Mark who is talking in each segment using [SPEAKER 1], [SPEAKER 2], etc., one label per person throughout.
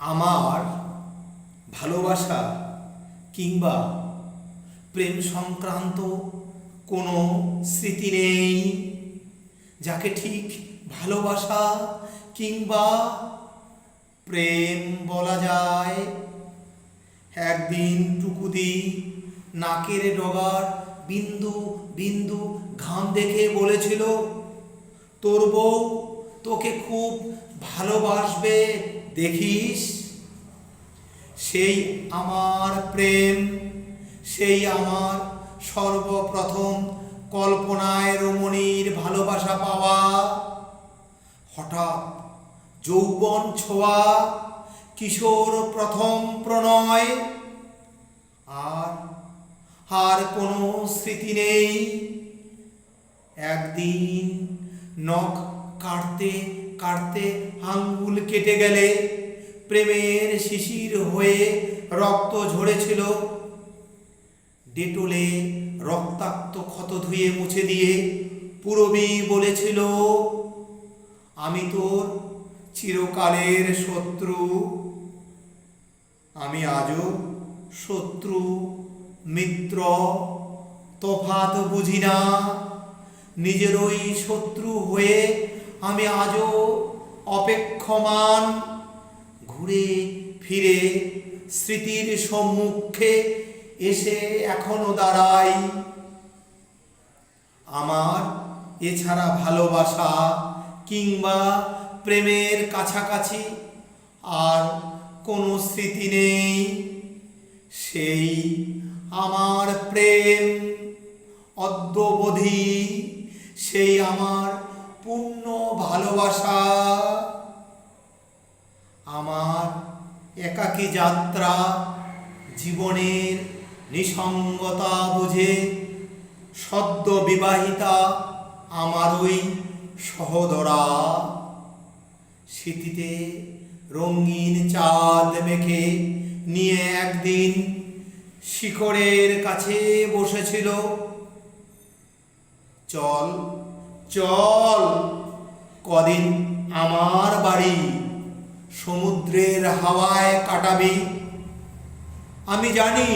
[SPEAKER 1] আমার ভালোবাসা কিংবা প্রেম সংক্রান্ত কোনো স্মৃতি নেই যাকে ঠিক ভালোবাসা কিংবা প্রেম বলা যায়। একদিন টুকুদি নাকের ডগার বিন্দু বিন্দু ঘাম দেখে বলেছিল, তোর বউ তোকে খুব ভালোবাসবে। দেখিস, সেই আমার প্রেম, সেই আমার সর্বপ্রথম কল্পনায় রমণীর ভালোবাসা পাওয়া। হঠাৎ যৌবন ছোঁয়া, কিশোর প্রথম প্রণয়। আর আর কোনো স্মৃতি নেই। একদিন নখ কাটতে কাটতে আঙ্গুল কেটে গেলে প্রেমের শিশির হয়ে রক্ত ঝরেছিল। ডেটলে রক্তাক্ত ক্ষত ধুয়ে মুছে দিয়ে পুরবী বলেছিল, আমি তোর চিরকালের শত্রু। আমি আজও শত্রু, মিত্র তফাত বুঝি না। নিজেরই শত্রু হয়ে আমি আজও অপেক্ষমান। ঘুরে ফিরে স্মৃতির সম্মুখে এসে এখনও দাঁড়াই। আমার এছাড়া ভালোবাসা কিংবা প্রেমের কাছাকাছি আর কোনো স্মৃতি নেই। সেই আমার প্রেম অদ্যবধি, সেই আমার পূর্ণ ভালোবাসা। আমার একাকী যাত্রা জীবনের নিসঙ্গতা বুঝে সদ্য বিবাহিতা আমারই সহদরা। স্মৃতিতে রঙিন চাঁদ মেখে নিয়ে একদিন শিখরের কাছে বসেছিল। চল চল, কদিন আমার বাড়ি সমুদ্রের হাওয়ায় কাটাবি। আমি জানি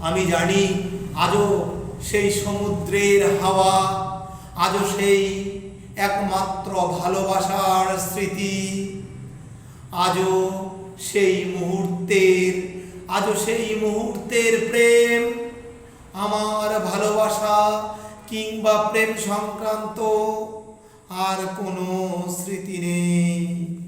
[SPEAKER 1] আমি জানি, আজও সেই সমুদ্রের হাওয়া, আজও সেই একমাত্র ভালোবাসার স্মৃতি। আজও সেই মুহূর্তের, আজও সেই মুহূর্তের প্রেম, আমার ভালোবাসা কিংবা প্রেম সংক্রান্ত আর কোনো স্মৃতি নেই।